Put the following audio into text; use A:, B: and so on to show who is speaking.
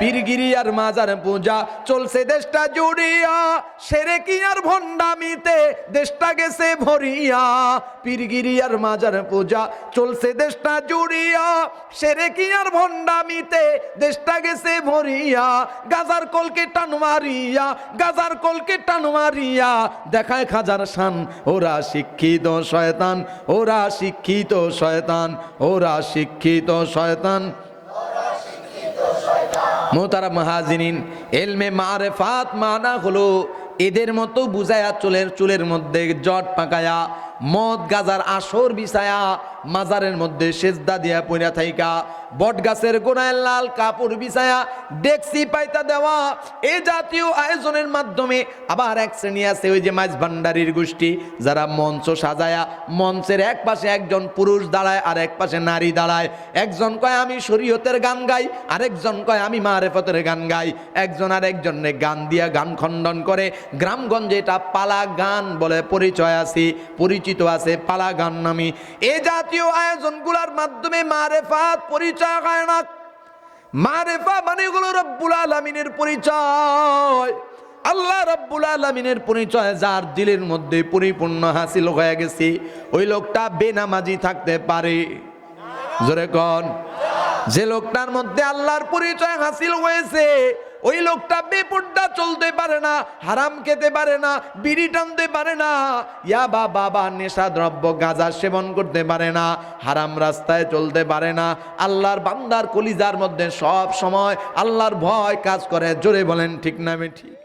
A: পীরগিরি আর মাজার পূজা, চলছে দেশটা জুড়িয়া। সেরে কি আর ভণ্ডামিতে দেশটা গেছে ভরিয়া। পীরগিরি আর মাজার পূজা, চলছে দেশটা জুড়িয়া। সেরে কি আর ভণ্ডামিতে দেশটা গেছে ভরিয়া। গাজার কলকে টান মারিয়া, গাজার কলকে টান মারিয়া। দেখায় খাজার শান, ওরা শিক্ষিত শয়তান, ওরা শিক্ষিত শয়তান, ওরা শিক্ষিত শয়তান। মোতারা মাহাজিনিন, এলমে মারে ফাত মানা হলো, এদের মতো বুঝায়া চুলের চুলের মধ্যে জট পাকায়া মদ গাজার আসর বিছায়া মাজারের মধ্যে সেজদা দিয়া পইরা থাইকা, বট গাছের গোড়ায় লাল কাপড় বিছায়া ডেক্সি পাইতা দেওয়া, এ জাতীয় আয়োজনের মাধ্যমে আবার এক শ্রেণি আছে ওই যে মাছ ভান্ডারির গোষ্ঠী, যারা মঞ্চ সাজায়া মঞ্চের এক পাশে একজন পুরুষ দাঁড়ায়, আর এক পাশে নারী দাঁড়ায়। একজন কয়, আমি শরীয়তের গান গাই আরেকজন কয়, আমি মারেফতের গান গাই একজন আর একজনে গান দিয়া গান খণ্ডন করে, গ্রামগঞ্জে এটা পালা গান বলে পরিচয় আছে। পরিচিত আছে পালা গান নামি। এ জাতীয় আয়োজনগুলোর মাধ্যমে মারেফাত পরিচয় হয় না। মারেফা মানে হলো রব্বুল আলমিনের পরিচয়। আল্লাহ রব্বুল আলমিনের পরিচয় যার দিলের মধ্যে পরিপূর্ণ হাসিল হয়ে গেছে। ওই লোকটা বেনামাজি থাকতে পারে। জোরে কন। যে লোকটার মধ্যে আল্লাহর পরিচয় হাসিল হয়েছে ওই লোকটা বেপর্দা চলতে পারে না, হারাম খেতে পারে না, বিড়ি টানতে পারে না। ইয়া বা বাবা, নেশা দ্রব্য, গাঁজা সেবন করতে পারে না, হারাম রাস্তায় চলতে পারে না। আল্লাহর বান্দার কলিজার মধ্যে সব সময় আল্লাহর ভয় কাজ করে। জোরে বলেন, ঠিক না ঠিক?